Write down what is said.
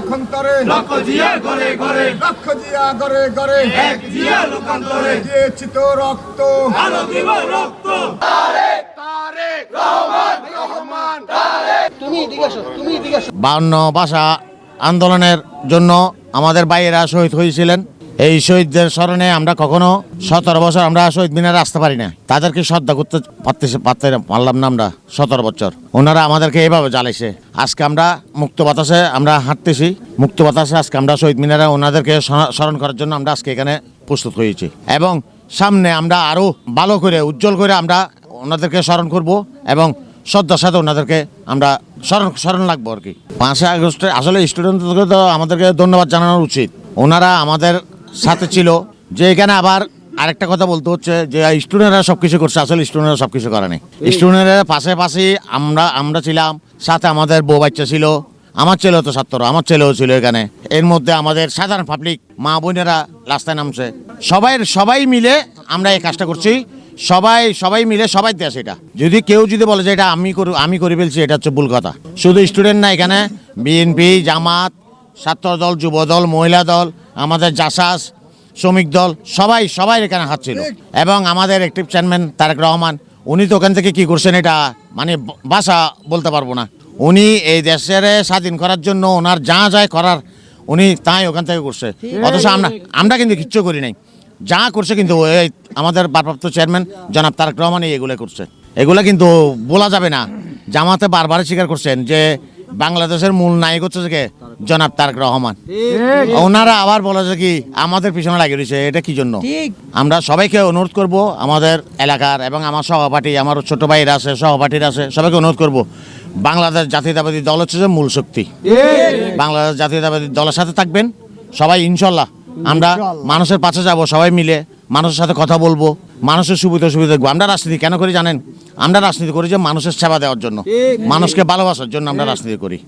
লক্ষন্তরে। লক্ষ জিয়া ঘরে ঘরে। লক্ষ জিয়া এক জিয়া লোকান্তরে দিয়েছি তো রক্ত। আলো দিব রক্ত। তারেক রহমান রহমান বাউন্ন ভাষা আন্দোলনের জন্য আমাদের বাইরে শহীদ হয়েছিলেন। এই শহীদদের স্মরণে আমরা কখনো সতেরো বছর আমরা শহীদ মিনারে আসতে পারি না। তাদেরকে শ্রদ্ধা করতে পারতেছে পারতে পারলাম না আমরা সতেরো বছর। ওনারা আমাদেরকে এইভাবে জ্বালাইছে। আজকে আমরা মুক্ত বাতাসে আমরা হাঁটতেছি। মুক্ত বাতাসে আজকে আমরা শহীদ মিনারে ওনাদেরকে স্মরণ- করার জন্য আমরা আজকে এখানে প্রস্তুত হয়েছি। এবং সামনে আমরা আরও ভালো করে, উজ্জ্বল করে আমরা ওনাদেরকে স্মরণ করব এবং শ্রদ্ধার সাথে ওনাদেরকে আমরা স্মরণ স্মরণ রাখব আর কি। পাঁচই আগস্টে আসলে স্টুডেন্টদেরকে তো আমাদেরকে ধন্যবাদ জানানো উচিত। ওনারা আমাদের সাথে ছিল যে এখানে আবার আরেকটা কথা বলতে হচ্ছে যে স্টুডেন্টরা সব কিছু করছে আসলে স্টুডেন্টরা সব কিছু করে নাই। স্টুডেন্টের পাশে পাশে আমরা আমরা ছিলাম সাথে আমাদের বউ বাচ্চা ছিল আমার ছেলেও তো ছাত্র আমার ছেলেও ছিল এখানে। এর মধ্যে আমাদের সাধারণ পাবলিক মা বোনেরা রাস্তায় নামছে। সবাই সবাই মিলে আমরা এই কাজটা করছি। সবাই সবাই মিলে সবাই দেয় সেটা। যদি কেউ যদি বলে যে এটা আমি করি আমি করে ফেলছি এটা হচ্ছে ভুল কথা। শুধু স্টুডেন্ট না এখানে বিএনপি জামাত ছাত্র দল, যুব দল, মহিলা দল, আমাদের জাসাস, শ্রমিক দল, সবাই সবাই এখানে হাত ছিল। এবং আমাদের একটিভ চেয়ারম্যান তারেক রহমান, উনি তো ওখান থেকে কি করছেন এটা মানে ভাষা বলতে পারব না। উনি এই দেশের স্বাধীন করার জন্য ওনার যা যায় করার উনি তাই ওখান থেকে করছে। অথচ আমরা আমরা কিন্তু কিচ্ছু করি নাই। যা করছে কিন্তু আমাদের ভারপ্রাপ্ত চেয়ারম্যান জনাব তারেক রহমান এগুলো করছে। এগুলো কিন্তু বলা যাবে না। জামাতে বারবার স্বীকার করছেন যে বাংলাদেশের মূল নায়ক হচ্ছে? জনাব তারক রহমান। ওনারা আবার বলে যে কি আমাদের পিছনে লাগিয়ে রয়েছে এটা কি জন্য? আমরা সবাইকে অনুরোধ করব আমাদের এলাকার এবং আমার সহপাঠী আমার ছোট ভাইয়ের আছে সহপাঠীর আছে সবাইকে অনুরোধ করব বাংলাদেশ জাতীয়তাবাদী দল হচ্ছে যে মূল শক্তি। বাংলাদেশ জাতীয়তাবাদী দলের সাথে থাকবেন সবাই ইনশাল্লাহ আমরা মানুষের পাশে যাব সবাই মিলে মানুষের সাথে কথা বলব মানুষের সুবিধা সুবিধা দেখব। আমরা রাজনীতি কেন করি জানেন? আমরা রাজনীতি করি যে মানুষের সেবা দেওয়ার জন্য। মানুষকে ভালোবাসার জন্য আমরা রাজনীতি করি।